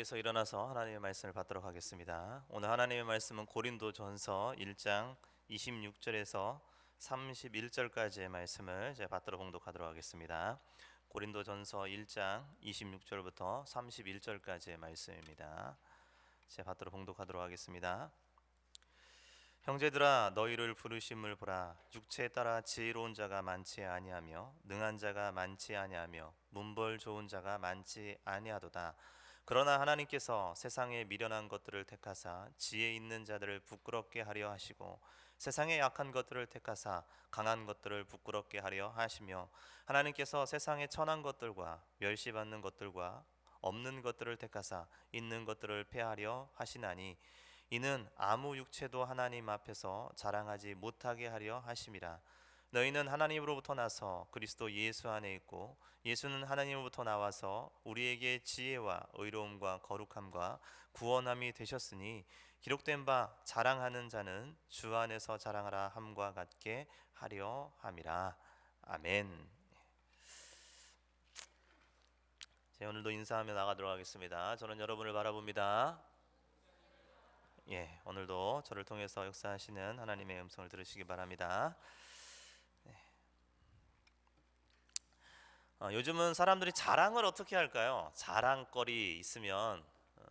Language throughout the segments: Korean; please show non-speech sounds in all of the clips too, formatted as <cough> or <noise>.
그래서 일어나서 하나님의 말씀을 받도록 하겠습니다. 오늘 하나님의 말씀은 고린도전서 1장 26절에서 31절까지의 말씀을 제가 받도록 봉독하도록 하겠습니다. 고린도전서 1장 26절부터 31절까지의 말씀입니다. 제가 받도록 봉독하도록 하겠습니다. 형제들아 너희를 부르심을 보라 육체에 따라 지혜로운 자가 많지 아니하며 능한 자가 많지 아니하며 문벌 좋은 자가 많지 아니하도다 그러나 하나님께서 세상에 미련한 것들을 택하사 지혜 있는 자들을 부끄럽게 하려 하시고 세상에 약한 것들을 택하사 강한 것들을 부끄럽게 하려 하시며 하나님께서 세상에 천한 것들과 멸시받는 것들과 없는 것들을 택하사 있는 것들을 폐하려 하시나니 이는 아무 육체도 하나님 앞에서 자랑하지 못하게 하려 하심이라 너희는 하나님으로부터 나서 그리스도 예수 안에 있고 예수는 하나님으로부터 나와서 우리에게 지혜와 의로움과 거룩함과 구원함이 되셨으니 기록된 바 자랑하는 자는 주 안에서 자랑하라 함과 같게 하려 함이라 아멘. 제 오늘도 인사하며 나가도록 하겠습니다. 저는 여러분을 바라봅니다. 예, 오늘도 저를 통해서 역사하시는 하나님의 음성을 들으시기 바랍니다. 어, 요즘은 사람들이 자랑을 어떻게 할까요? 자랑거리 있으면 어,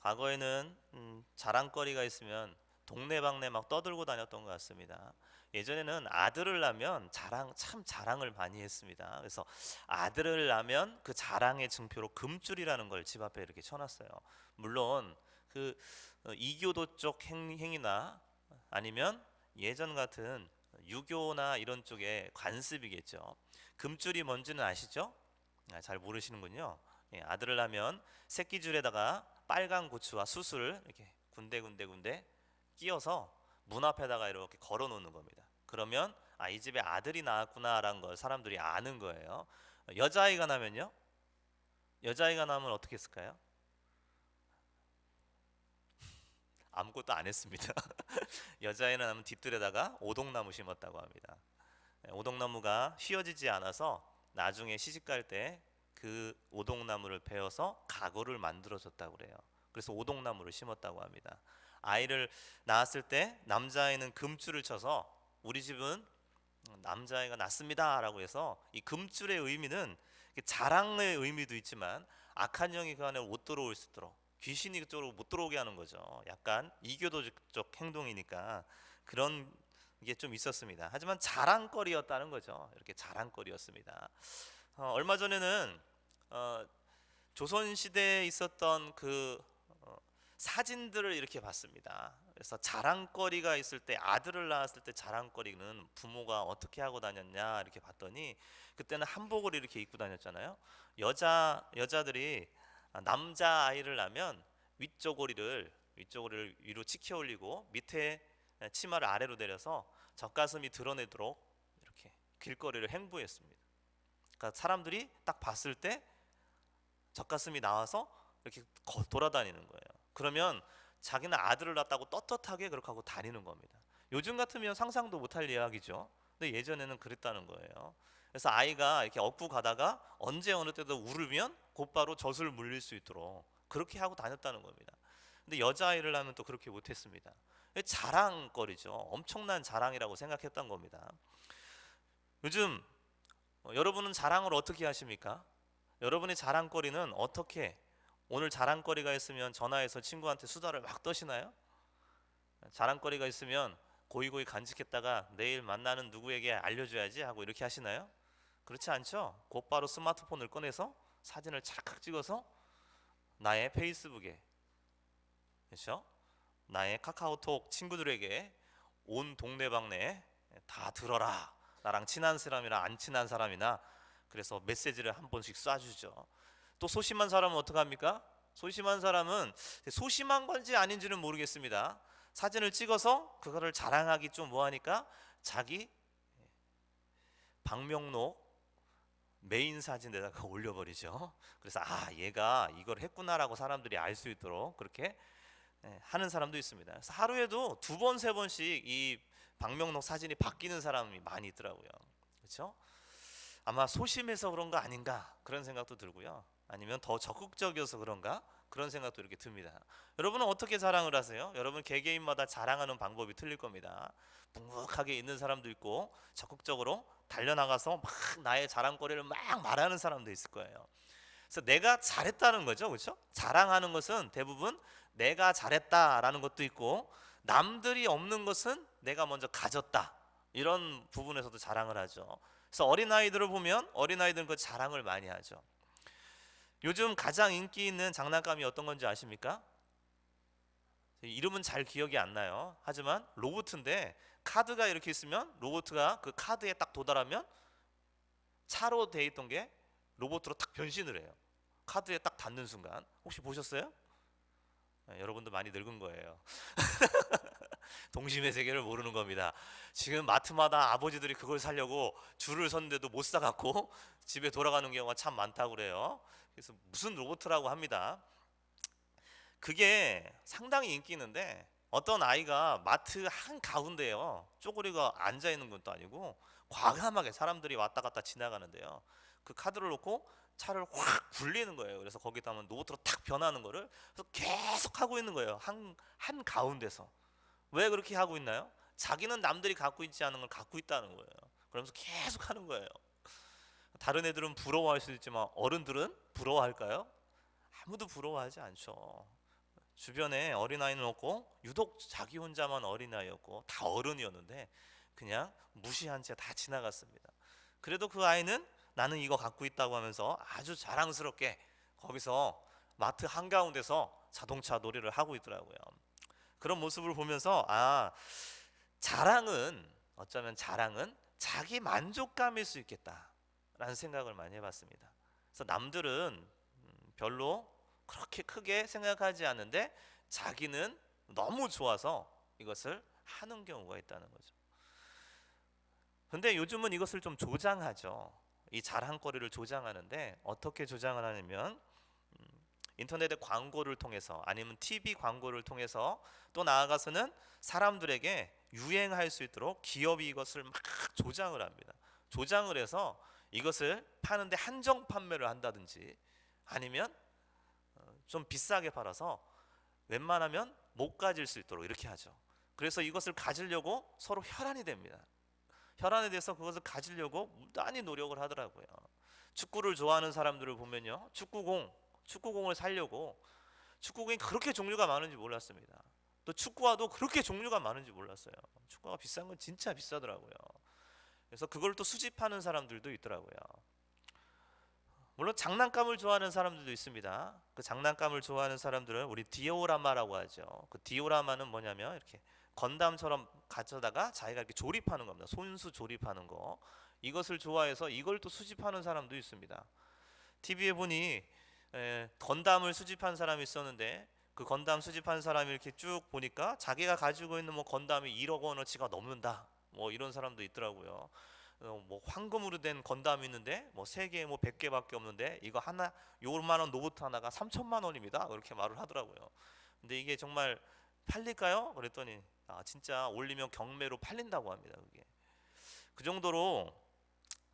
과거에는 음, 자랑거리가 있으면 동네방네 막 떠들고 다녔던 것 같습니다. 예전에는 아들을 낳으면 자랑 참 자랑을 많이 했습니다. 그래서 아들을 낳으면 그 자랑의 증표로 금줄이라는 걸 집 앞에 이렇게 쳐놨어요. 물론 그 어, 이교도 쪽 행, 행위나 아니면 예전 같은 유교나 이런 쪽의 관습이겠죠. 금줄이 뭔지는 아시죠? 아, 잘 모르시는군요. 예, 아들을 낳으면 새끼줄에다가 빨간 고추와 수수를 이렇게 군데군데군데 끼워서 문 앞에다가 이렇게 걸어 놓는 겁니다. 그러면 아, 이 집에 아들이 나왔구나라는 걸 사람들이 아는 거예요. 여자아이가 나면요? 여자아이가 나면 어떻게 했을까요? <laughs> 아무것도 안 했습니다. <laughs> 여자아이는 뒷뜰에다가 오동나무 심었다고 합니다. 예, 오동나무가 휘어지지 않아서 나중에 시집갈 때 그 오동나무를 베어서 가구를 만들어 줬다고 그래요. 그래서 오동나무를 심었다고 합니다. 아이를 낳았을 때 남자아이는 금줄을 쳐서 우리 집은 남자아이가 낳습니다라고 해서 이 금줄의 의미는 자랑의 의미도 있지만 악한 영이 그 안에 못 들어올 수 있도록 귀신이 그쪽으로 못 들어오게 하는 거죠. 약간 이교도적 행동이니까 그런 게 좀 있었습니다. 하지만 자랑거리였다는 거죠. 이렇게 자랑거리였습니다. 어, 얼마 전에는 어, 조선 시대에 있었던 그 어, 사진들을 이렇게 봤습니다. 그래서 자랑거리가 있을 때 아들을 낳았을 때 자랑거리는 부모가 어떻게 하고 다녔냐 이렇게 봤더니 그때는 한복을 이렇게 입고 다녔잖아요. 여자 여자들이 남자 아이를 낳으면 위쪽 고리를 위쪽 고리를 위로 치켜 올리고 밑에 치마를 아래로 내려서 젖가슴이 드러내도록 이렇게 길거리를 행부했습니다. 그러니까 사람들이 딱 봤을 때 젖가슴이 나와서 이렇게 돌아다니는 거예요. 그러면 자기는 아들을 낳았다고 떳떳하게 그렇게 하고 다니는 겁니다. 요즘 같으면 상상도 못할 이야기죠. 근데 예전에는 그랬다는 거예요. 그래서 아이가 이렇게 업고 가다가 언제 어느 때도 울으면 곧바로 젖을 물릴 수 있도록 그렇게 하고 다녔다는 겁니다. 근데 여자아이를 낳으면 또 그렇게 못했습니다. 자랑거리죠. 엄청난 자랑이라고 생각했던 겁니다. 요즘 어, 여러분은 자랑을 어떻게 하십니까? 여러분의 자랑거리는 어떻게 오늘 자랑거리가 있으면 전화해서 친구한테 수다를 막 떠시나요? 자랑거리가 있으면 고이고이 간직했다가 내일 만나는 누구에게 알려줘야지 하고 이렇게 하시나요? 그렇지 않죠? 곧바로 스마트폰을 꺼내서 사진을 찰칵 찍어서 나의 페이스북에 그렇죠? 나의 카카오톡 친구들에게 온 동네방네 다 들어라. 나랑 친한 사람이나 안 친한 사람이나 그래서 메시지를 한 번씩 쏴주죠. 또 소심한 사람은 어떻게 합니까? 소심한 사람은 소심한 건지 아닌지는 모르겠습니다. 사진을 찍어서 그거를 자랑하기 좀 뭐하니까 자기 방명록 메인 사진에다가 <laughs> 올려버리죠. 그래서 아 얘가 이걸 했구나라고 사람들이 알 수 있도록 그렇게 예, 하는 사람도 있습니다. 그래서 하루에도 두 번, 세 번씩 이 방명록 사진이 바뀌는 사람이 많이 있더라고요. 그렇죠? 아마 소심해서 그런 거 아닌가 그런 생각도 들고요. 아니면 더 적극적이어서 그런가 그런 생각도 이렇게 듭니다. 여러분은 어떻게 자랑을 하세요? 여러분 개개인마다 자랑하는 방법이 틀릴 겁니다. 묵묵하게 있는 사람도 있고 적극적으로 달려나가서 막 나의 자랑거리를 막 말하는 사람도 있을 거예요. 그래서 내가 잘했다는 거죠, 그렇죠? 자랑하는 것은 대부분 내가 잘했다라는 것도 있고 남들이 없는 것은 내가 먼저 가졌다 이런 부분에서도 자랑을 하죠. 그래서 어린 아이들을 보면 어린 아이들은 그 자랑을 많이 하죠. 요즘 가장 인기 있는 장난감이 어떤 건지 아십니까? 이름은 잘 기억이 안 나요. 하지만 로봇인데 카드가 이렇게 있으면 로봇가 그 카드에 딱 도달하면 차로 돼 있던 게 로봇으로 딱 변신을 해요. 카드에 딱 닿는 순간 혹시 보셨어요? 네, 여러분도 많이 늙은 거예요. <laughs> 동심의 세계를 모르는 겁니다. 지금 마트마다 아버지들이 그걸 사려고 줄을 섰는데도 못 사갖고 집에 돌아가는 경우가 참 많다고 그래요. 그래서 무슨 로봇이라고 합니다. 그게 상당히 인기 있는데 어떤 아이가 마트 한 가운데요 쪼그리가 앉아 있는 것도 아니고 과감하게 사람들이 왔다 갔다 지나가는데요 그 카드를 놓고 차를 확 굴리는 거예요. 그래서 거기다 하면 로봇으로 탁 변하는 거를. 그래서 계속 하고 있는 거예요. 한, 한 가운데서. 왜 그렇게 하고 있나요? 자기는 남들이 갖고 있지 않은 걸 갖고 있다는 거예요. 그러면서 계속 하는 거예요. 다른 애들은 부러워할 수 있지만 어른들은 부러워할까요? 아무도 부러워하지 않죠. 주변에 어린아이는 없고 유독 자기 혼자만 어린아이였고 다 어른이었는데 그냥 무시한 채 다 지나갔습니다. 그래도 그 아이는 나는 이거 갖고 있다고 하면서 아주 자랑스럽게 거기서 마트 한가운데서 자동차 놀이를 하고 있더라고요. 그런 모습을 보면서 아 자랑은 어쩌면 자랑은 자기 만족감일 수 있겠다라는 생각을 많이 해 봤습니다. 그래서 남들은 음, 별로 그렇게 크게 생각하지 않는데 자기는 너무 좋아서 이것을 하는 경우가 있다는 거죠. 근데 요즘은 이것을 좀 조장하죠. 이 자랑거리를 조장하는데 어떻게 조장을 하냐면 음, 인터넷의 광고를 통해서 아니면 TV 광고를 통해서 또 나아가서는 사람들에게 유행할 수 있도록 기업이 이것을 막 조장을 합니다. 조장을 해서 이것을 파는데 한정 판매를 한다든지 아니면 좀 비싸게 팔아서 웬만하면 못 가질 수 있도록 이렇게 하죠. 그래서 이것을 가지려고 서로 혈안이 됩니다. 혈안이 돼서 그것을 가지려고 무단히 노력을 하더라고요. 축구를 좋아하는 사람들을 보면요. 축구공, 축구공을 살려고 축구공이 그렇게 종류가 많은지 몰랐습니다. 또 축구화도 그렇게 종류가 많은지 몰랐어요. 축구가 비싼 건 진짜 비싸더라고요. 그래서 그걸 또 수집하는 사람들도 있더라고요. 물론 장난감을 좋아하는 사람들도 있습니다. 그 장난감을 좋아하는 사람들은 우리 디오라마라고 하죠. 그 디오라마는 뭐냐면 이렇게 건담처럼 가져다가 자기가 이렇게 조립하는 겁니다. 손수 조립하는 거. 이것을 좋아해서 이걸 또 수집하는 사람도 있습니다. TV에 보니 에, 건담을 수집한 사람이 있었는데 그 건담 수집한 사람이 이렇게 쭉 보니까 자기가 가지고 있는 뭐 건담이 1억 원어치가 넘는다. 뭐 이런 사람도 있더라고요. 어, 뭐 황금으로 된 건담이 있는데 뭐 세 개, 뭐백 개밖에 없는데 이거 하나 요만한 로봇 하나가 3천만 원입니다. 그렇게 말을 하더라고요. 근데 이게 정말 팔릴까요? 그랬더니 아 진짜 올리면 경매로 팔린다고 합니다. 그게 그 정도로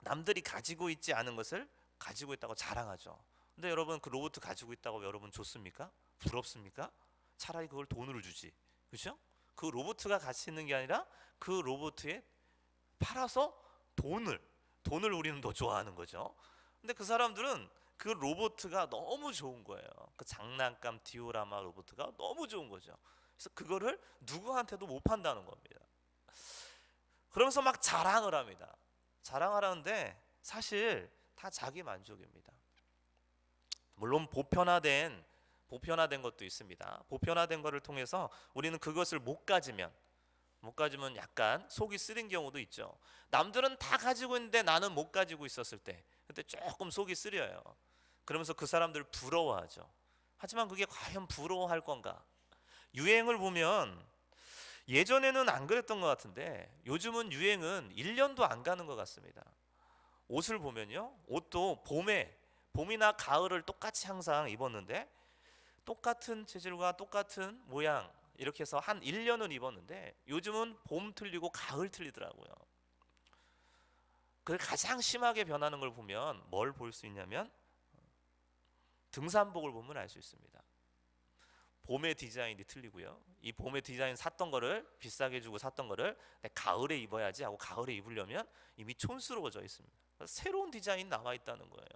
남들이 가지고 있지 않은 것을 가지고 있다고 자랑하죠. 근데 여러분 그 로봇 가지고 있다고 여러분 좋습니까? 부럽습니까? 차라리 그걸 돈으로 주지. 그렇죠? 그 로봇가 가치 있는 게 아니라 그 로봇에 팔아서 돈을 돈을 우리는 더 좋아하는 거죠. 근데 그 사람들은 그 로봇가 너무 좋은 거예요. 그 장난감 디오라마 로봇가 너무 좋은 거죠. 그래서 그거를 누구한테도 못 판다는 겁니다. 그러면서 막 자랑을 합니다. 자랑하라는데 사실 다 자기 만족입니다. 물론 보편화된 보편화된 것도 있습니다. 보편화된 것을 통해서 우리는 그것을 못 가지면 못 가지면 약간 속이 쓰린 경우도 있죠. 남들은 다 가지고 있는데 나는 못 가지고 있었을 때 그때 조금 속이 쓰려요. 그러면서 그 사람들 부러워하죠. 하지만 그게 과연 부러워할 건가? 유행을 보면 예전에는 안 그랬던 것 같은데 요즘은 유행은 1년도 안 가는 것 같습니다. 옷을 보면요. 옷도 봄에 봄이나 가을을 똑같이 항상 입었는데 똑같은 재질과 똑같은 모양 이렇게 해서 한 1년은 입었는데 요즘은 봄 틀리고 가을 틀리더라고요. 그 가장 심하게 변하는 걸 보면 뭘 볼 수 있냐면 등산복을 보면 알 수 있습니다. 봄의 디자인이 틀리고요. 이 봄의 디자인 샀던 거를 비싸게 주고 샀던 거를 내 가을에 입어야지 하고 가을에 입으려면 이미 촌스러워져 있습니다. 새로운 디자인 나와 있다는 거예요.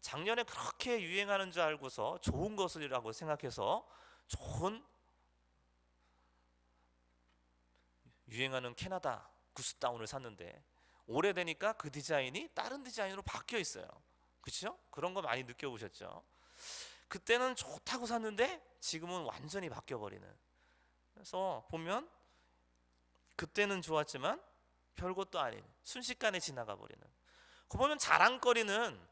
작년에 그렇게 유행하는 줄 알고서 좋은 것이라고 생각해서 좋은 유행하는 캐나다 구스다운을 샀는데 오래되니까 그 디자인이 다른 디자인으로 바뀌어 있어요. 그렇죠? 그런 거 많이 느껴보셨죠? 그때는 좋다고 샀는데 지금은 완전히 바뀌어 버리는. 그래서 보면 그때는 좋았지만 별것도 아닌 순식간에 지나가 버리는. 그 보면 자랑거리는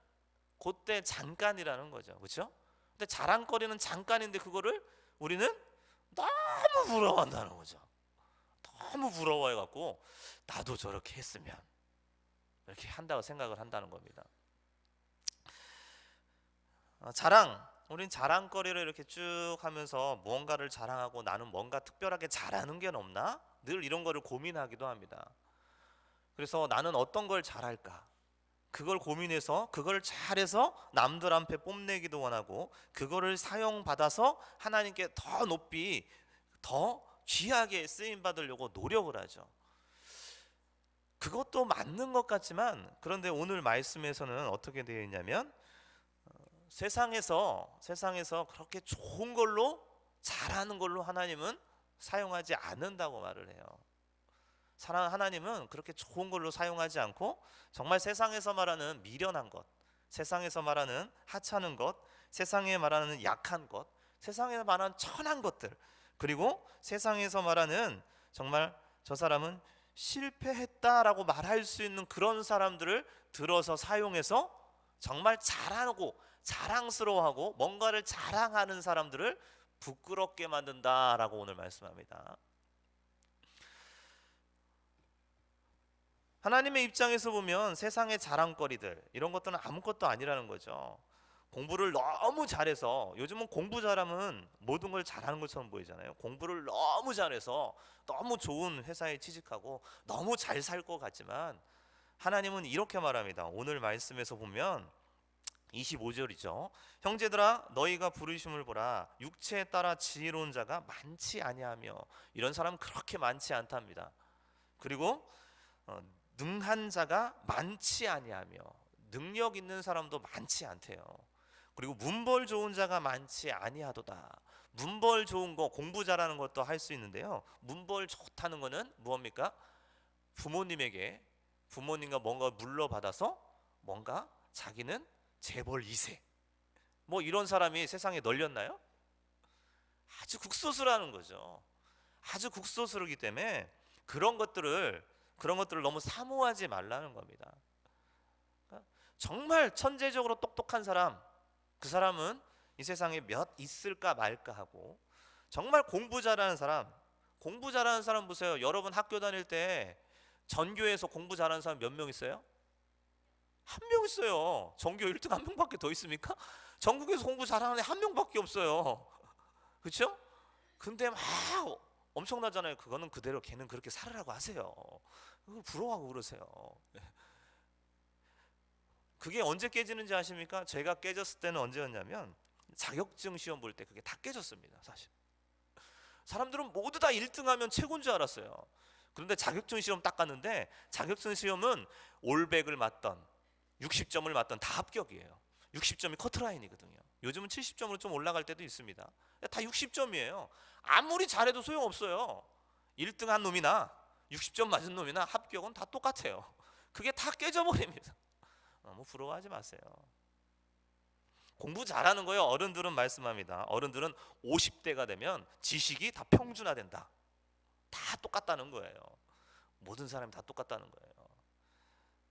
그때 잠깐이라는 거죠. 그렇죠? 근데 자랑거리는 잠깐인데 그거를 우리는 너무 부러워한다는 거죠. 너무 부러워해 갖고 나도 저렇게 했으면 이렇게 한다고 생각을 한다는 겁니다. 어, 자랑 우린 자랑거리를 이렇게 쭉 하면서 무언가를 자랑하고 나는 뭔가 특별하게 잘하는 게 없나? 늘 이런 거를 고민하기도 합니다. 그래서 나는 어떤 걸 잘할까? 그걸 고민해서 그걸 잘해서 남들한테 뽐내기도 원하고 그거를 사용받아서 하나님께 더 높이 더 귀하게 쓰임 받으려고 노력을 하죠. 그것도 맞는 것 같지만 그런데 오늘 말씀에서는 어떻게 되어 있냐면 세상에서 세상에서 그렇게 좋은 걸로 잘하는 걸로 하나님은 사용하지 않는다고 말을 해요. 사랑 하나님은 그렇게 좋은 걸로 사용하지 않고 정말 세상에서 말하는 미련한 것, 세상에서 말하는 하찮은 것, 세상에 말하는 약한 것, 세상에 말하는 천한 것들, 그리고 세상에서 말하는 정말 저 사람은 실패했다라고 말할 수 있는 그런 사람들을 들어서 사용해서 정말 잘하고 자랑스러워하고 뭔가를 자랑하는 사람들을 부끄럽게 만든다라고 오늘 말씀합니다. 하나님의 입장에서 보면 세상의 자랑거리들 이런 것들은 아무것도 아니라는 거죠. 공부를 너무 잘해서 요즘은 공부 잘하면 모든 걸 잘하는 것처럼 보이잖아요. 공부를 너무 잘해서 너무 좋은 회사에 취직하고 너무 잘 살 것 같지만 하나님은 이렇게 말합니다. 오늘 말씀에서 보면 25절이죠. 형제들아 너희가 부르심을 보라 육체에 따라 지혜로운 자가 많지 아니하며 이런 사람 그렇게 많지 않답니다. 그리고 어, 능한 자가 많지 아니하며 능력 있는 사람도 많지 않대요. 그리고 문벌 좋은 자가 많지 아니하도다. 문벌 좋은 거 공부 잘하는 것도 할 수 있는데요. 문벌 좋다는 거는 무엇입니까? 부모님에게 부모님과 뭔가 물러받아서 뭔가 자기는 재벌 2세 뭐 이런 사람이 세상에 널렸나요? 아주 국소수라는 거죠. 아주 국소수르기 때문에 그런 것들을 그런 것들을 너무 사모하지 말라는 겁니다. 그러니까 정말 천재적으로 똑똑한 사람 그 사람은 이 세상에 몇 있을까 말까 하고 정말 공부 잘하는 사람 공부 잘하는 사람 보세요. 여러분 학교 다닐 때 전교에서 공부 잘하는 사람 몇 명 있어요? 한 명 있어요. 전교 1등 한 명밖에 더 있습니까? 전국에서 공부 잘하는 애 한 명밖에 없어요. 그렇죠? 근데 막 엄청나잖아요. 그거는 그대로 걔는 그렇게 살으라고 하세요. 부러워하고 그러세요. 그게 언제 깨지는지 아십니까? 제가 깨졌을 때는 언제였냐면 자격증 시험 볼 때 그게 다 깨졌습니다. 사실. 사람들은 모두 다 1등 하면 최고인 줄 알았어요. 그런데 자격증 시험 딱 갔는데 자격증 시험은 올백을 맞던 60점을 맞던 다 합격이에요. 60점이 커트라인이거든요. 요즘은 70점으로 좀 올라갈 때도 있습니다. 다 60점이에요. 아무리 잘해도 소용없어요. 1등 한 놈이나 60점 맞은 놈이나 합격은 다 똑같아요. 그게 다 깨져버립니다. 너무 부러워하지 마세요. 공부 잘하는 거예요. 어른들은 말씀합니다. 어른들은 50대가 되면 지식이 다 평준화된다. 다 똑같다는 거예요. 모든 사람이 다 똑같다는 거예요.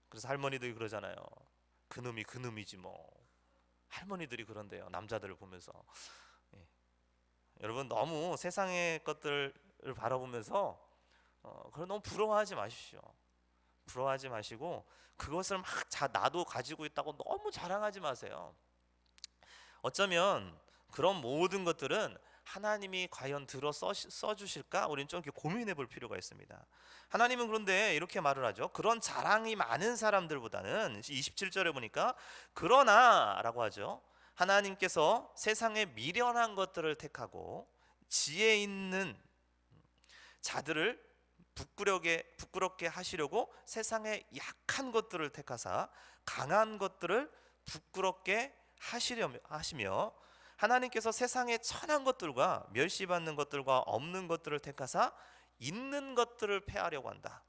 그래서 할머니들이 그러잖아요. 그놈이 그놈이지 뭐. 할머니들이 그런데요. 남자들을 보면서. 예. 여러분 너무 세상의 것들을 바라보면서 어, 그걸 너무 부러워하지 마십시오. 부러워하지 마시고 그것을 막 자, 나도 가지고 있다고 너무 자랑하지 마세요. 어쩌면 그런 모든 것들은 하나님이 과연 들어 써, 주실까 우리는 좀 이렇게 고민해 볼 필요가 있습니다. 하나님은 그런데 이렇게 말을 하죠. 그런 자랑이 많은 사람들보다는 27절에 보니까 그러나라고 하죠. 하나님께서 세상의 미련한 것들을 택하고 지혜 있는 자들을 부끄럽게 부끄럽게 하시려고 세상의 약한 것들을 택하사 강한 것들을 부끄럽게 하시려 하시며 하나님께서 세상의 천한 것들과 멸시받는 것들과 없는 것들을 택하사 있는 것들을 패하려고 한다.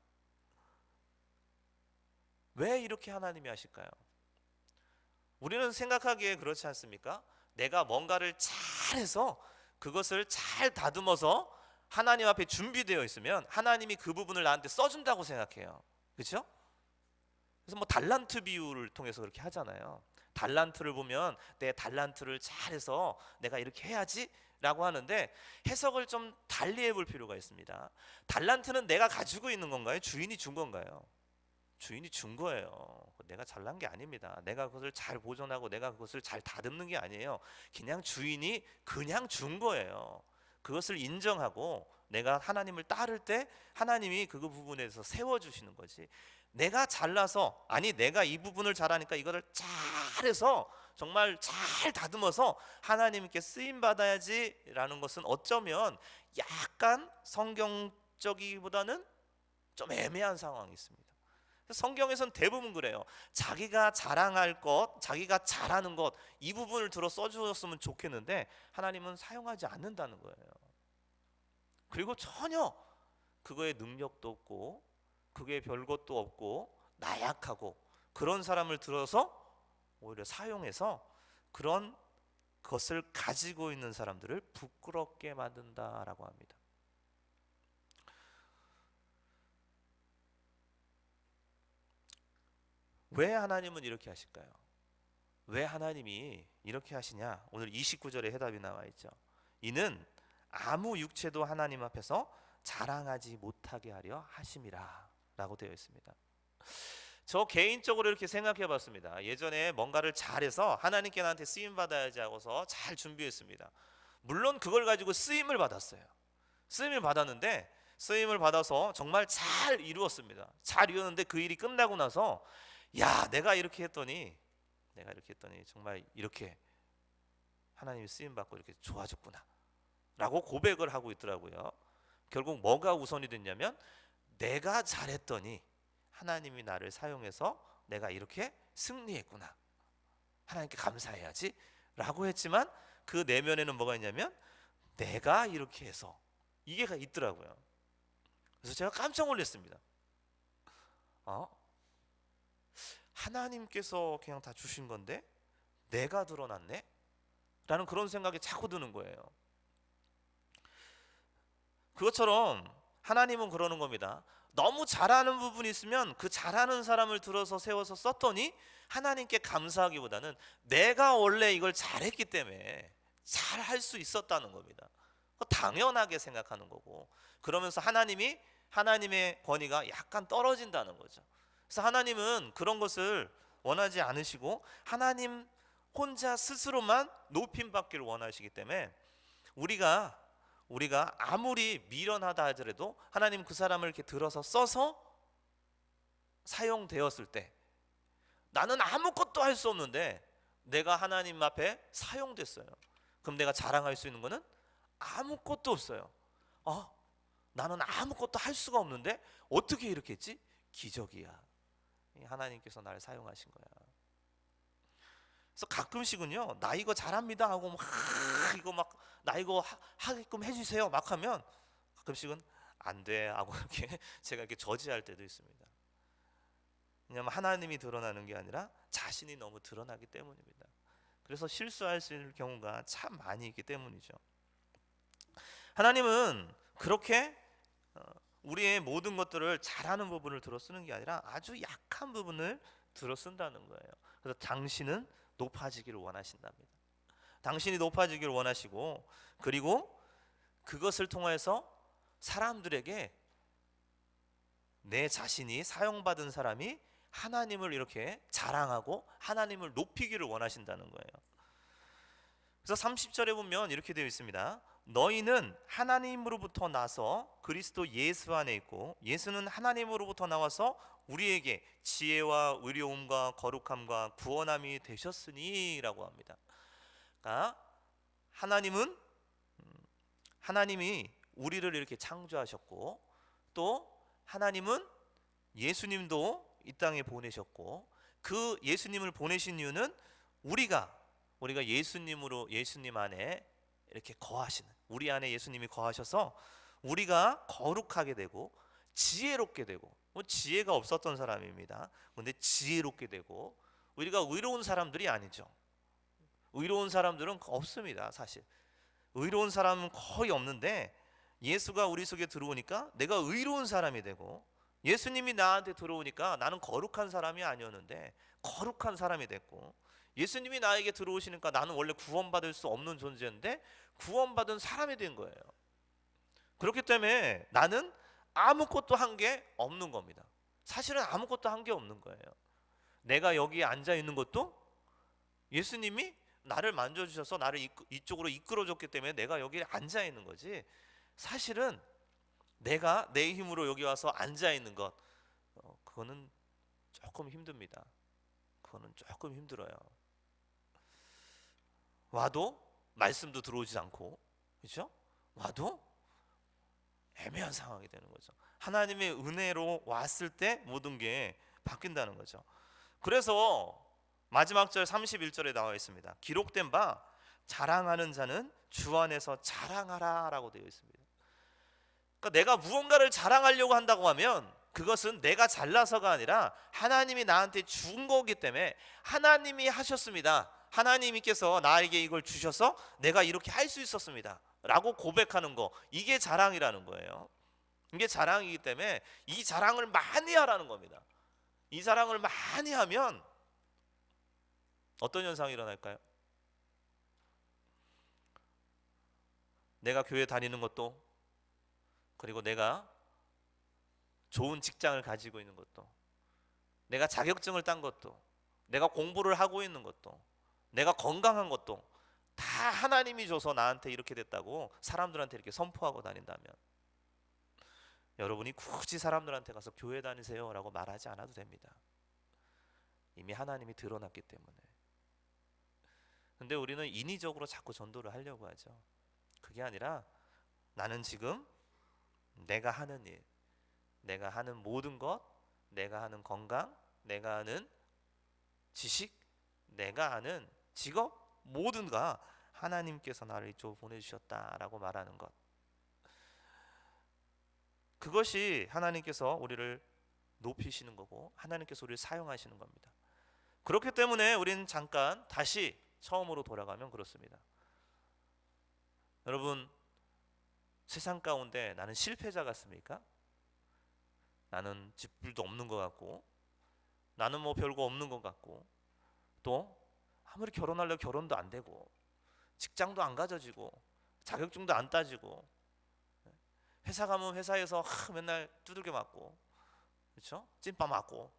왜 이렇게 하나님이 하실까요? 우리는 생각하기에 그렇지 않습니까? 내가 뭔가를 잘해서 그것을 잘 다듬어서 하나님 앞에 준비되어 있으면 하나님이 그 부분을 나한테 써준다고 생각해요. 그렇죠? 그래서 뭐 달란트 비유를 통해서 그렇게 하잖아요. 달란트를 보면 내 달란트를 잘해서 내가 이렇게 해야지 라고 하는데 해석을 좀 달리 해볼 필요가 있습니다. 달란트는 내가 가지고 있는 건가요? 주인이 준 건가요? 주인이 준 거예요. 내가 잘난 게 아닙니다. 내가 그것을 잘 보존하고 내가 그것을 잘 다듬는 게 아니에요. 그냥 주인이 그냥 준 거예요. 그것을 인정하고 내가 하나님을 따를 때 하나님이 그 부분에서 세워 주시는 거지. 내가 잘나서 아니 내가 이 부분을 잘하니까 이거를 잘해서 정말 잘 다듬어서 하나님께 쓰임 받아야지라는 것은 어쩌면 약간 성경적이보다는 좀 애매한 상황이 있습니다. 성경에선 대부분 그래요. 자기가 자랑할 것, 자기가 잘하는 것, 이 부분을 들어 써주었으면 좋겠는데 하나님은 사용하지 않는다는 거예요. 그리고 전혀 그거에 능력도 없고, 그게 별 것도 없고, 나약하고 그런 사람을 들어서 오히려 사용해서 그런 것을 가지고 있는 사람들을 부끄럽게 만든다라고 합니다. 왜 하나님은 이렇게 하실까요? 왜 하나님이 이렇게 하시냐? 오늘 29절에 해답이 나와 있죠. 이는 아무 육체도 하나님 앞에서 자랑하지 못하게 하려 하심이라 라고 되어 있습니다. 저 개인적으로 이렇게 생각해 봤습니다. 예전에 뭔가를 잘해서 하나님께 나한테 쓰임 받아야지 하고서 잘 준비했습니다. 물론 그걸 가지고 쓰임을 받았어요. 쓰임을 받았는데 쓰임을 받아서 정말 잘 이루었습니다. 잘 이루었는데 그 일이 끝나고 나서 야, 내가 이렇게 했더니 내가 이렇게 했더니 정말 이렇게 하나님이 쓰임 받고 이렇게 좋아졌구나. 라고 고백을 하고 있더라고요. 결국 뭐가 우선이 됐냐면 내가 잘했더니 하나님이 나를 사용해서 내가 이렇게 승리했구나. 하나님께 감사해야지. 라고 했지만 그 내면에는 뭐가 있냐면 내가 이렇게 해서 이게 있더라고요. 그래서 제가 깜짝 놀랐습니다. 어? 하나님께서 그냥 다 주신 건데 내가 드러났네? 라는 그런 생각이 자꾸 드는 거예요. 그것처럼 하나님은 그러는 겁니다. 너무 잘하는 부분이 있으면 그 잘하는 사람을 들어서 세워서 썼더니 하나님께 감사하기보다는 내가 원래 이걸 잘했기 때문에 잘 할 수 있었다는 겁니다. 당연하게 생각하는 거고 그러면서 하나님이 하나님의 권위가 약간 떨어진다는 거죠. 그래서 하나님은 그런 것을 원하지 않으시고 하나님 혼자 스스로만 높임 받기를 원하시기 때문에 우리가 우리가 아무리 미련하다 하더라도 하나님 그 사람을 이렇게 들어서 써서 사용되었을 때 나는 아무것도 할 수 없는데 내가 하나님 앞에 사용됐어요. 그럼 내가 자랑할 수 있는 거는 아무것도 없어요. 어, 나는 아무것도 할 수가 없는데 어떻게 이렇게 했지? 기적이야. 하나님께서 나를 사용하신 거야. 그래서 가끔씩은요, 나 이거 잘합니다 하고 막 이거 막 나 이거 하, 게끔 해주세요 막 하면 가끔씩은 안 돼 하고 <laughs> 이렇게 제가 이렇게 저지할 때도 있습니다. 왜냐하면 하나님이 드러나는 게 아니라 자신이 너무 드러나기 때문입니다. 그래서 실수할 수 있는 경우가 참 많이 있기 때문이죠. 하나님은 그렇게 어, 우리의 모든 것들을 잘하는 부분을 들어 쓰는 게 아니라 아주 약한 부분을 들어 쓴다는 거예요. 그래서 당신은 높아지기를 원하신답니다. 당신이 높아지기를 원하시고 그리고 그것을 통해서 사람들에게 내 자신이 사용받은 사람이 하나님을 이렇게 자랑하고 하나님을 높이기를 원하신다는 거예요. 그래서 30절에 보면 이렇게 되어 있습니다. 너희는 하나님으로부터 나서 그리스도 예수 안에 있고 예수는 하나님으로부터 나와서 우리에게 지혜와 의로움과 거룩함과 구원함이 되셨으니라고 합니다. 그러니까 하나님은 음, 하나님이 우리를 이렇게 창조하셨고 또 하나님은 예수님도 이 땅에 보내셨고 그 예수님을 보내신 이유는 우리가 우리가 예수님으로 예수님 안에 이렇게 거하시는 우리 안에 예수님이 거하셔서 우리가 거룩하게 되고 지혜롭게 되고 뭐 지혜가 없었던 사람입니다. 근데 지혜롭게 되고 우리가 의로운 사람들이 아니죠. 의로운 사람들은 없습니다, 사실. 의로운 사람은 거의 없는데 예수가 우리 속에 들어오니까 내가 의로운 사람이 되고 예수님이 나한테 들어오니까 나는 거룩한 사람이 아니었는데 거룩한 사람이 됐고 예수님이 나에게 들어오시니까 나는 원래 구원받을 수 없는 존재인데 구원받은 사람이 된 거예요. 그렇기 때문에 나는 아무것도 한 게 없는 겁니다. 사실은 아무것도 한 게 없는 거예요. 내가 여기에 앉아 있는 것도 예수님이 나를 만져주셔서 나를 이쪽으로 이끌어줬기 때문에 내가 여기에 앉아 있는 거지. 사실은 내가 내 힘으로 여기 와서 앉아 있는 것, 어, 그거는 조금 힘듭니다. 그거는 조금 힘들어요. 와도 말씀도 들어오지 않고, 그렇죠? 와도 애매한 상황이 되는 거죠. 하나님의 은혜로 왔을 때 모든 게 바뀐다는 거죠. 그래서 마지막 절 31절에 나와 있습니다. 기록된 바 자랑하는 자는 주 안에서 자랑하라라고 되어 있습니다. 그러니까 내가 무언가를 자랑하려고 한다고 하면 그것은 내가 잘나서가 아니라 하나님이 나한테 준 거기 때문에 하나님이 하셨습니다. 하나님께서 나에게 이걸 주셔서 내가 이렇게 할 수 있었습니다. 라고 고백하는 거 이게 자랑이라는 거예요. 이게 자랑이기 때문에 이 자랑을 많이 하라는 겁니다. 이 자랑을 많이 하면 어떤 현상이 일어날까요? 내가 교회 다니는 것도 그리고 내가 좋은 직장을 가지고 있는 것도 내가 자격증을 딴 것도 내가 공부를 하고 있는 것도 내가 건강한 것도 다 하나님이 줘서 나한테 이렇게 됐다고 사람들한테 이렇게 선포하고 다닌다면 여러분이 굳이 사람들한테 가서 교회 다니세요라고 말하지 않아도 됩니다. 이미 하나님이 드러났기 때문에. 근데 우리는 인위적으로 자꾸 전도를 하려고 하죠. 그게 아니라 나는 지금 내가 하는 일, 내가 하는 모든 것, 내가 하는 건강, 내가 하는 지식, 내가 하는 직업 모든가 하나님께서 나를 이쪽으로 보내주셨다라고 말하는 것. 그것이 하나님께서 우리를 높이시는 거고 하나님께서 우리를 사용하시는 겁니다. 그렇기 때문에 우리는 잠깐 다시 처음으로 돌아가면 그렇습니다. 여러분 세상 가운데 나는 실패자 같습니까? 나는 집불도 없는 것 같고 나는 뭐 별거 없는 것 같고 또 아무리 결혼하려 결혼도 안 되고 직장도 안 가져지고 자격증도 안 따지고 회사 가면 회사에서 하, 맨날 두들겨 맞고 그렇죠? 찐빵 맞고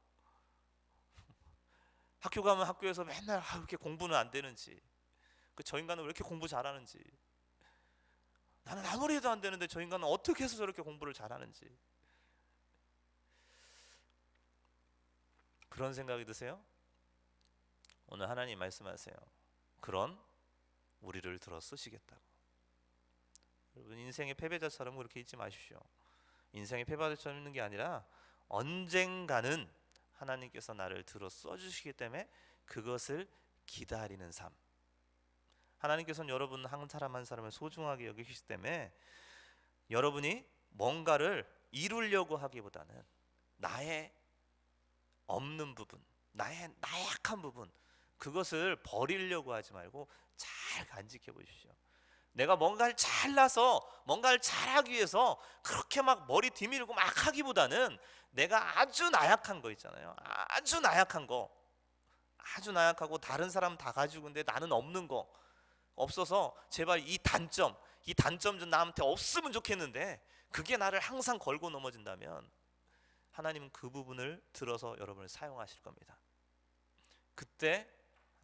<laughs> 학교 가면 학교에서 맨날 아, 이렇게 공부는 안 되는지 그 저 인간은 왜 이렇게 공부 잘하는지 나는 아무리 해도 안 되는데 저 인간은 어떻게 해서 저렇게 공부를 잘하는지 그런 생각이 드세요? 오늘 하나님 말씀하세요. 그런 우리를 들어 쓰시겠다고. 여러분 인생의 패배자처럼 그렇게 있지 마십시오. 인생의 패배자처럼 있는 게 아니라 언젠가는 하나님께서 나를 들어 써 주시기 때문에 그것을 기다리는 삶. 하나님께서는 여러분 한 사람 한 사람을 소중하게 여기시기 때문에 여러분이 뭔가를 이루려고 하기보다는 나의 없는 부분, 나의 나약한 부분, 그것을 버리려고 하지 말고 잘 간직해 보십시오. 내가 뭔가를 잘나서 뭔가를 잘하기 위해서 그렇게 막 머리 뒤밀고 막 하기보다는 내가 아주 나약한 거 있잖아요. 아주 나약한 거. 아주 나약하고 다른 사람 다 가지고 있는데 나는 없는 거. 없어서 제발 이 단점, 이 단점 좀 나한테 없으면 좋겠는데 그게 나를 항상 걸고 넘어진다면 하나님은 그 부분을 들어서 여러분을 사용하실 겁니다. 그때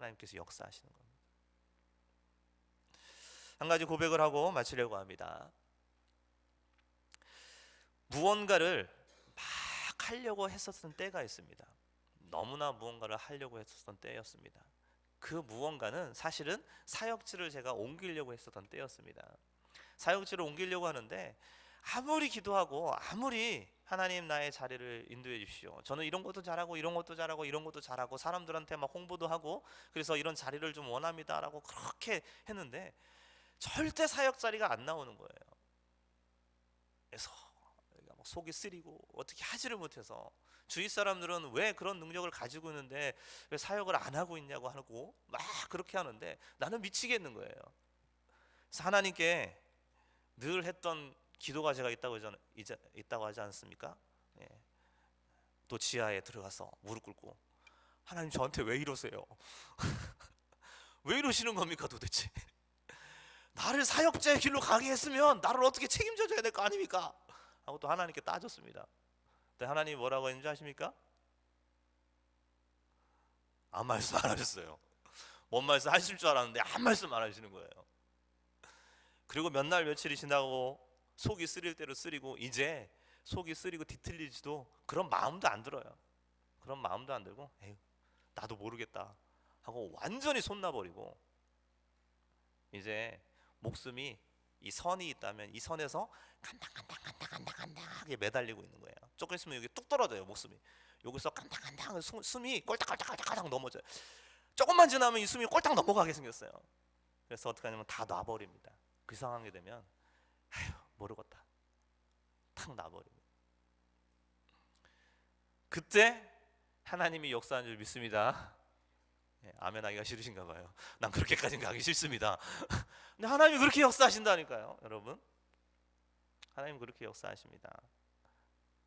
하나님께서 역사하시는 겁니다. 한 가지 고백을 하고 마치려고 합니다. 무언가를 막 하려고 했었던 때가 있습니다. 너무나 무언가를 하려고 했었던 때였습니다. 그 무언가는 사실은 사역지를 제가 옮기려고 했었던 때였습니다. 사역지를 옮기려고 하는데 아무리 기도하고 아무리 하나님 나의 자리를 인도해 주십시오. 저는 이런 것도 잘하고 이런 것도 잘하고 이런 것도 잘하고 사람들한테 막 홍보도 하고 그래서 이런 자리를 좀 원합니다라고 그렇게 했는데 절대 사역 자리가 안 나오는 거예요. 그래서 막 속이 쓰리고 어떻게 하지를 못해서 주위 사람들은 왜 그런 능력을 가지고 있는데 왜 사역을 안 하고 있냐고 하고 막 그렇게 하는데 나는 미치겠는 거예요. 하나님께 늘 했던 기도가 제가 있다고 하지, 이제 있다고 하지 않습니까? 예. 또 지하에 들어가서 무릎 꿇고 하나님 저한테 왜 이러세요? <laughs> 왜 이러시는 겁니까 도대체? <laughs> 나를 사역자의 길로 가게 했으면 나를 어떻게 책임져 줘야 될 거 아닙니까? 하고 또 하나님께 따졌습니다. 근데 하나님 뭐라고 했는지 아십니까? 아무 말씀 안 하셨어요. 뭔 말씀 하실 줄 알았는데 아무 말씀 안 하시는 거예요. 그리고 몇 날 며칠이 지나고 속이 쓰릴 대로 쓰리고 이제 속이 쓰리고 뒤틀리지도 그런 마음도 안 들어요. 그런 마음도 안 들고 에휴 나도 모르겠다 하고 완전히 손놔버리고 이제 목숨이 이 선이 있다면 이 선에서 간당간당간당간당하게 매달리고 있는 거예요. 조금 있으면 여기 뚝 떨어져요 목숨이. 여기서 간당간당 숨- 숨이 꼴딱꼴딱꼴딱 넘어져요. 조금만 지나면 이 숨이 꼴딱 넘어가게 생겼어요. 그래서 어떻게 하냐면 다 놔버립니다. 그 상황이 되면 아휴 모르겠다. 탁 놔버립니다. 그때 하나님이 역사한 줄 믿습니다. 예, 아멘 하기가 싫으신가 봐요. 난 그렇게까지는 가기 싫습니다. <laughs> 근데 하나님이 그렇게 역사하신다니까요, 여러분. 하나님 그렇게 역사하십니다.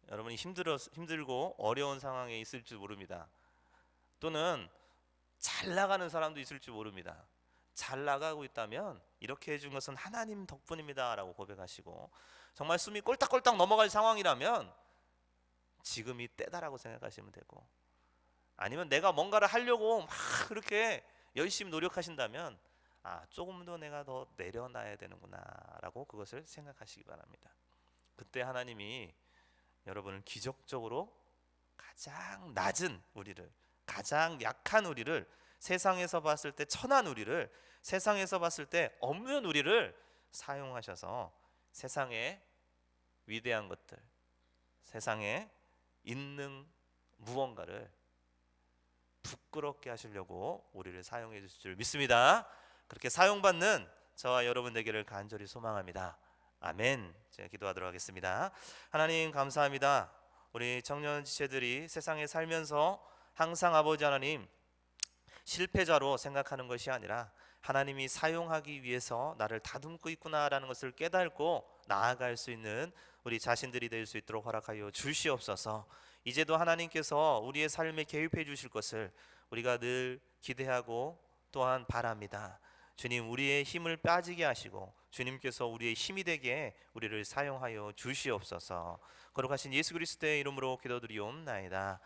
여러분이 힘들어 힘들고 어려운 상황에 있을 줄 모릅니다. 또는 잘 나가는 사람도 있을 줄 모릅니다. 잘 나가고 있다면 이렇게 해준 것은 하나님 덕분입니다라고 고백하시고 정말 숨이 꼴딱꼴딱 넘어갈 상황이라면 지금이 때다라고 생각하시면 되고 아니면 내가 뭔가를 하려고 막 그렇게 열심히 노력하신다면 아 조금 더 내가 더 내려놔야 되는구나라고 그것을 생각하시기 바랍니다. 그때 하나님이 여러분을 기적적으로 가장 낮은 우리를 가장 약한 우리를 세상에서 봤을 때 천한 우리를 세상에서 봤을 때 없는 우리를 사용하셔서 세상의 위대한 것들 세상에 있는 무언가를 부끄럽게 하시려고 우리를 사용해 주실 줄 믿습니다. 그렇게 사용받는 저와 여러분 되기를 간절히 소망합니다. 아멘. 제가 기도하도록 하겠습니다. 하나님 감사합니다. 우리 청년 지체들이 세상에 살면서 항상 아버지 하나님 실패자로 생각하는 것이 아니라 하나님이 사용하기 위해서 나를 다듬고 있구나라는 것을 깨닫고 나아갈 수 있는 우리 자신들이 될 수 있도록 허락하여 주시옵소서. 이제도 하나님께서 우리의 삶에 개입해 주실 것을 우리가 늘 기대하고 또한 바랍니다. 주님 우리의 힘을 빠지게 하시고 주님께서 우리의 힘이 되게 우리를 사용하여 주시옵소서. 거룩하신 예수 그리스도의 이름으로 기도드리옵나이다.